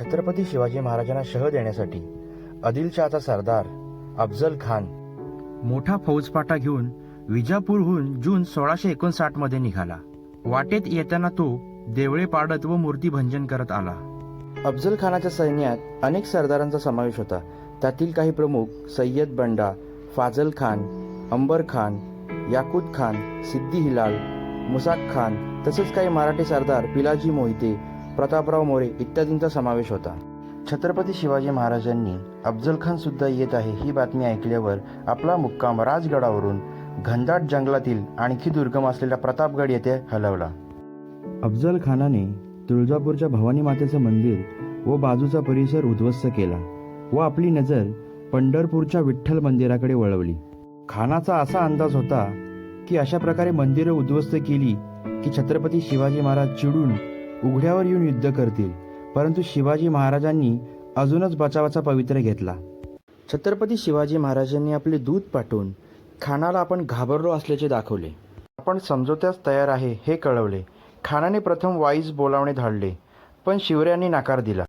छत्रपती शिवाजी महाराजांना शह देण्यासाठी आदिलशहाचा सरदार अफजल खान मोठा फौजपाटा घेऊन विजापूरहून जून सोळाशे एकोणसाठमध्ये निघाला. वाटेत येताना तो देवळे पाडत व मूर्ती भंजन करत आला. अफजल खानाच्या सैन्यात अनेक सरदारांचा समावेश होता. त्यातील काही प्रमुख सय्यद बंडा फाजल खान अंबर खान याकूत खान सिद्दी हिलाल मुसाक खान तसेच काही मराठी सरदार पिलाजी मोहिते प्रतापराव मोरे इत्यादींचा समावेश होता. छत्रपती शिवाजी महाराजांनी अफजल खान सुद्धा येत आहे ही बातमी ऐकल्यावर आपला मुक्काम राजगडावरून घनदाट जंगलातील आणखी दुर्गम असलेल्या प्रतापगड येथे हलवला. अफजल खानाने तुळजापूरच्या भवानी मातेचं मंदिर व बाजूचा परिसर उद्ध्वस्त केला व आपली नजर पंढरपूरच्या विठ्ठल मंदिराकडे वळवली. खानाचा असा अंदाज होता की अशा प्रकारे मंदिरं उद्ध्वस्त केली की छत्रपती शिवाजी महाराज चिडून उघड्यावर येऊन युद्ध करतील. परंतु शिवाजी महाराजांनी अजूनच बचावाचा पवित्र घेतला. छत्रपती शिवाजी महाराजांनी आपले दूध पाठवून खानाला आपण घाबरलो असल्याचे दाखवले. आपण समजोत्यास तयार आहे हे कळवले. खानाने प्रथम वाईज बोलावणे धाडले पण शिवरायांनी नकार दिला.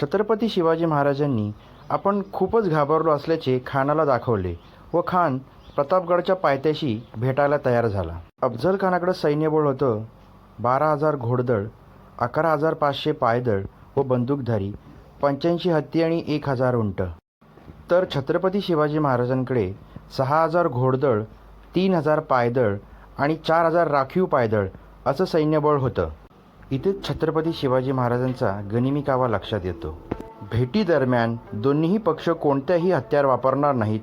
छत्रपती शिवाजी महाराजांनी आपण खूपच घाबरलो असल्याचे खानाला दाखवले व खान प्रतापगडच्या पायथ्याशी भेटायला तयार झाला. अफजल खानाकडे सैन्यबळ होतं बारा हजार घोडदळ अकरा हजार पाचशे पायदळ व बंदूकधारी पंच्याऐंशी हत्ती आणि एक हजार उंट. तर छत्रपती शिवाजी महाराजांकडे सहा हजार घोडदळ तीन हजार पायदळ आणि चार हजार राखीव पायदळ असं सैन्यबळ होतं. इथेच छत्रपती शिवाजी महाराजांचा गनिमी कावा लक्षात येतो. भेटीदरम्यान दोन्हीही पक्ष कोणत्याही हत्यार वापरणार नाहीत.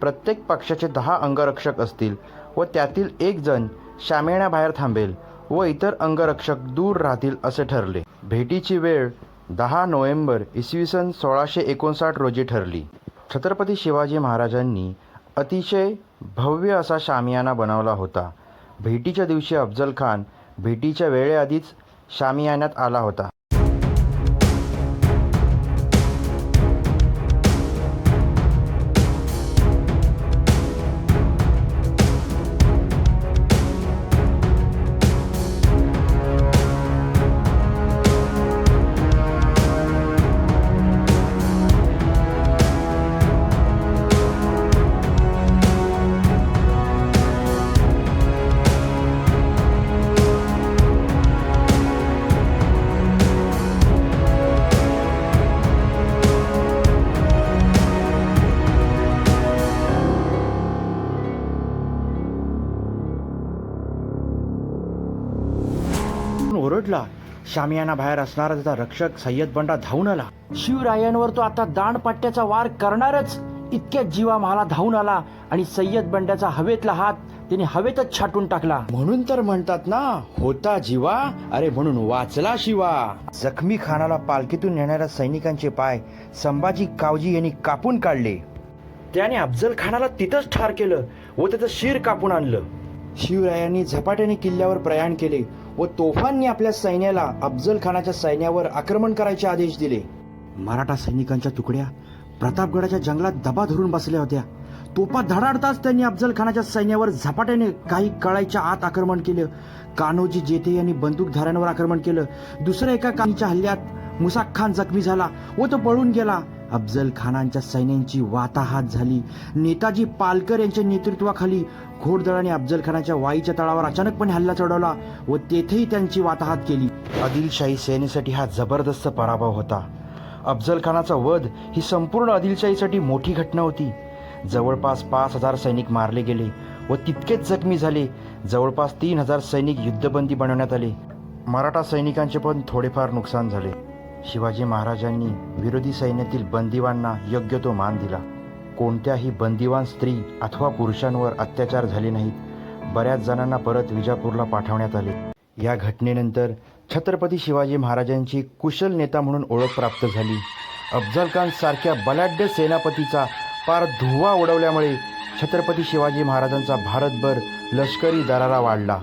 प्रत्येक पक्षाचे दहा अंगरक्षक असतील व त्यातील एक जण शामेण्याबाहेर थांबेल व इतर अंगरक्षक दूर राहतील असे ठरले. भेटीची वेळ दहा नोव्हेंबर इसवी सन सोळाशे एकोणसाठ रोजी ठरली. छत्रपती शिवाजी महाराजांनी अतिशय भव्य असा शामियाना बनवला होता. भेटीच्या दिवशी अफजल खान भेटीच्या वेळेआधीच शामियान्यात आला होता. ओरडला. शामियाना बाहेर असणारा त्याचा रक्षक सय्यद बंडा धावून आला. शिवरायांवर तो आता दांडपट्ट्याचा वार करणारच. इतक्याच जीवा मला धावून आला आणि सय्यद बंड्याचा हवेतला हात त्याने हवेतच छाटून टाकला. म्हणून तर म्हणतात ना होता जीवा अरे म्हणून वाचला शिवा. जखमी खानाला पालखीतून नेणाऱ्या सैनिकांचे पाय संभाजी कावजी यांनी कापून काढले. त्याने अफजल खानाला तिथंच ठार केलं व त्याचं शिर कापून आणलं. शिवरायांनी झपाट्याने किल्ल्यावर प्रयाण केले व तोफांनी आपल्या सैन्याला अफजल खानाच्या सैन्यावर आक्रमण करायचे आदेश दिले. मराठा सैनिकांच्या तुकड्या प्रतापगडाच्या जंगलात दबा धरून बसल्या होत्या. तोफा धडाडताच त्यांनी अफजल खानाच्या सैन्यावर झपाट्याने काही कळायच्या आत आक्रमण केलं. कान्होजी जेथे यांनी बंदूकधाऱ्यांवर आक्रमण केलं. दुसऱ्या एका काहीच्या हल्ल्यात मुसाक खान जखमी झाला व तो पळून गेला. अफजल खानांच्या सैन्यांची वाताहात झाली. नेताजी पालकर यांच्या नेतृत्वाखाली घोडदळाने अफजल खानाच्या वाईच्या तळावर अचानकपणे हल्ला चढवला व तेथेही त्यांची वाताहात केली. आदिलशाही सेनेसाठी हा जबरदस्त पराभव होता. अफजल खानाचा वध ही संपूर्ण आदिलशाहीसाठी मोठी घटना होती. जवळपास पाच हजार सैनिक मारले गेले व तितकेच जखमी झाले. जवळपास तीन हजार सैनिक युद्धबंदी बनवण्यात आले. मराठा सैनिकांचे पण थोडेफार नुकसान झाले. शिवाजी महाराजांनी विरोधी सैन्यातील बंदिवांना योग्य तो मान दिला. कोणत्याही बंदिवान स्त्री अथवा पुरुषांवर अत्याचार झाले नाहीत. बऱ्याच जणांना परत विजापूरला पाठवण्यात आले. या घटनेनंतर छत्रपती शिवाजी महाराजांची कुशल नेता म्हणून ओळख प्राप्त झाली. अफजल खान सारख्या बलाढ्य सेनापतीचा पार धुव्वा उडवल्यामुळे छत्रपती शिवाजी महाराजांचा भारतभर लष्करी दरारा वाढला.